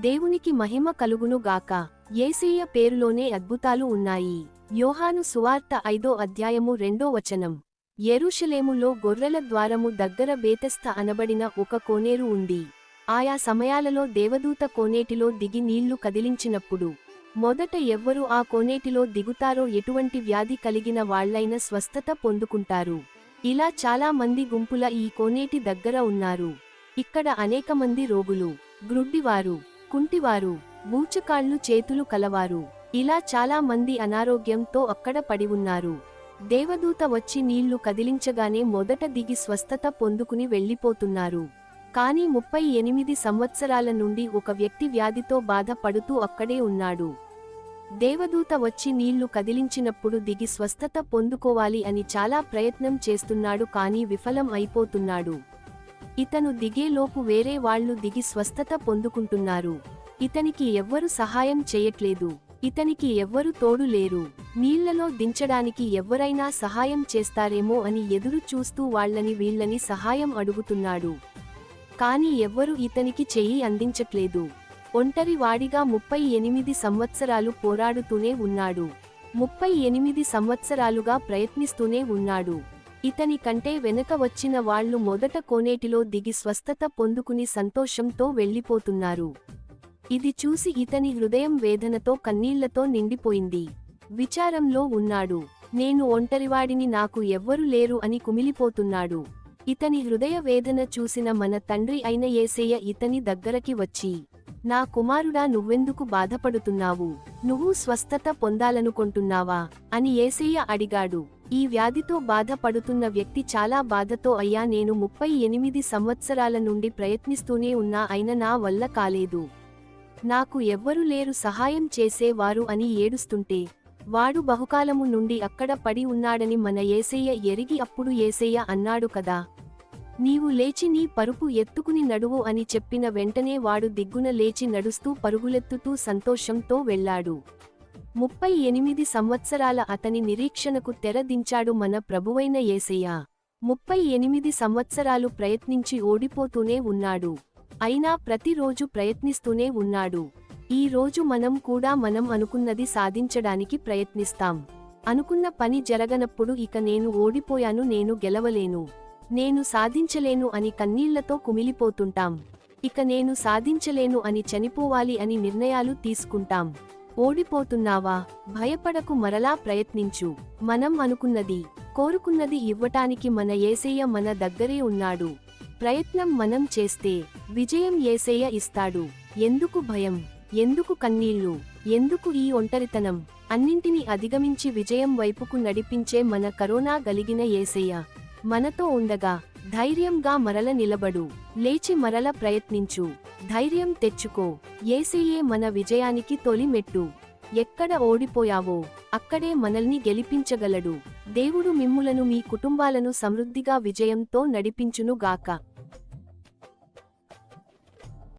దేవునికి మహిమ కలుగును గాక. పేరులోనే అద్భుతాలు ఉన్నాయి. యోహాను సువార్త ఐదో అధ్యాయము రెండో వచనం. ఎరుషలేములో గొర్రెల ద్వారము దగ్గర బేతస్థ అనబడిన ఒక కోనేరు ఉంది. ఆయా సమయాలలో దేవదూత కోనేటిలో దిగి నీళ్ళు కదిలించినప్పుడు మొదట ఎవ్వరు ఆ కోనేటిలో దిగుతారో ఎటువంటి వ్యాధి కలిగిన వాళ్ళైన స్వస్థత పొందుకుంటారు. ఇలా చాలా మంది గుంపుల ఈ కోనేటి దగ్గర ఉన్నారు. ఇక్కడ అనేక మంది రోగులు గ్రుడ్డివారు కుంటివారు బూచకాళ్ళు చేతులు కలవారు. ఇలా చాలా మంది అనారోగ్యంతో అక్కడ పడి ఉన్నారు. దేవదూత వచ్చి నీళ్ళు కదిలించగానే మొదట దిగి స్వస్థత పొందుకుని వెళ్ళిపోతున్నారు కానీ ముప్పై ఎనిమిది సంవత్సరాల నుండి ఒక వ్యక్తి వ్యాధితో బాధపడుతూ అక్కడే ఉన్నాడు. దేవదూత వచ్చి నీళ్ళు కదిలించినప్పుడు దిగి స్వస్థత పొందుకోవాలి అని చాలా ప్రయత్నం చేస్తున్నాడు కానీ విఫలం అయిపోతున్నాడు. ఇతను దిగేలోపు వేరే వాళ్ళు దిగి స్వస్థత పొందుకుంటున్నారు. ఇతనికి ఎవ్వరు సహాయం చేయట్లేదు. ఇతనికి ఎవ్వరు తోడు లేరు. నీళ్ళలో దించడానికి ఎవ్వరైనా సహాయం చేస్తారేమో అని ఎదురు చూస్తూ వాళ్ళని వీళ్ళని సహాయం అడుగుతున్నాడు. కాని ఎవ్వరు ఇతనికి చెయ్యి అందించట్లేదు. ఒంటరి వాడిగా ముప్పై ఎనిమిది సంవత్సరాలు పోరాడుతూనే ఉన్నాడు. ముప్పై ఎనిమిది సంవత్సరాలుగా ప్రయత్నిస్తూనే ఉన్నాడు. ఇతని కంటే వెనక వచ్చిన వాళ్ళు మొదట కోనేటిలో దిగి స్వస్థత పొందుకుని సంతోషంతో వెళ్ళిపోతున్నారు ఇది చూసి ఇతని హృదయం వేదనతో కన్నీళ్ళతో నిండిపోయింది. విచారంలో ఉన్నాడు. నేను ఒంటరివాడిని నాకు ఎవ్వరు లేరు అని కుమిలిపోతున్నాడు. ఇతని హృదయ వేదన చూసిన మన తండ్రి అయిన ఏసేయ ఇతని దగ్గరకి వచ్చి నా కుమారుడా నువ్వెందుకు బాధపడుతున్నావు? నువ్వు స్వస్థత పొందాలనుకుంటున్నావా? అని ఏసయ్య అడిగాడు. ఈ వ్యాధితో బాధపడుతున్న వ్యక్తి చాలా బాధతో అయ్యా నేను ముప్పై ఎనిమిది సంవత్సరాల నుండి ప్రయత్నిస్తూనే ఉన్నా అయిన నా వల్ల కాలేదు. నాకు ఎవ్వరు లేరు సహాయం చేసేవారు అని ఏడుస్తుంటే వాడు బహుకాలము నుండి అక్కడ పడి ఉన్నాడని మన ఏసయ్య ఎరిగి అప్పుడు ఏసయ్య అన్నాడు కదా నీవు లేచి నీ పరుపు ఎత్తుకుని నడువు అని చెప్పిన వెంటనే వాడు దిగ్గున లేచి నడుస్తూ పరుగులెత్తుతూ సంతోషంతో వెళ్ళాడు. ముప్పై ఎనిమిది సంవత్సరాల అతని నిరీక్షణకు తెరదించాడు మన ప్రభువైన ఏసయ్య. ముప్పై ఎనిమిది సంవత్సరాలు ప్రయత్నించి ఓడిపోతూనే ఉన్నాడు. అయినా ప్రతిరోజు ప్రయత్నిస్తూనే ఉన్నాడు. ఈ రోజు మనం కూడా మనం అనుకున్నది సాధించడానికి ప్రయత్నిస్తాం. అనుకున్న పని జరగనప్పుడు ఇక నేను ఓడిపోయాను నేను గెలవలేను. నేను సాధించలేను అని కన్నీళ్ళతో కుమిలిపోతుంటాం. ఇక నేను సాధించలేను అని చనిపోవాలి అని నిర్ణయాలు తీసుకుంటాం. ఓడిపోతున్నావా? భయపడకు మరలా ప్రయత్నించు. మనం అనుకున్నది కోరుకున్నది ఇవ్వటానికి మన ఏసయ్య మన దగ్గరే ఉన్నాడు. ప్రయత్నం మనం చేస్తే విజయం ఏసయ్య ఇస్తాడు. ఎందుకు భయం? ఎందుకు కన్నీళ్ళు? ఎందుకు ఈ ఒంటరితనం? అన్నింటినీ అధిగమించి విజయం వైపుకు నడిపించే మన కరోనా గలిగిన ఏసయ్య. మనతో ఉండగా ధైర్యంగా మరల నిలబడు. లేచి మరల ప్రయత్నించు. ధైర్యం తెచ్చుకో. ఏసీయే మన విజయానికి తొలి మెట్టు ఎక్కడ ఓడిపోయావో అక్కడే మనల్ని గెలిపించగలడు. దేవుడు మిమ్ములను మీ కుటుంబాలను సమృద్ధిగా విజయంతో నడిపించునుగాక.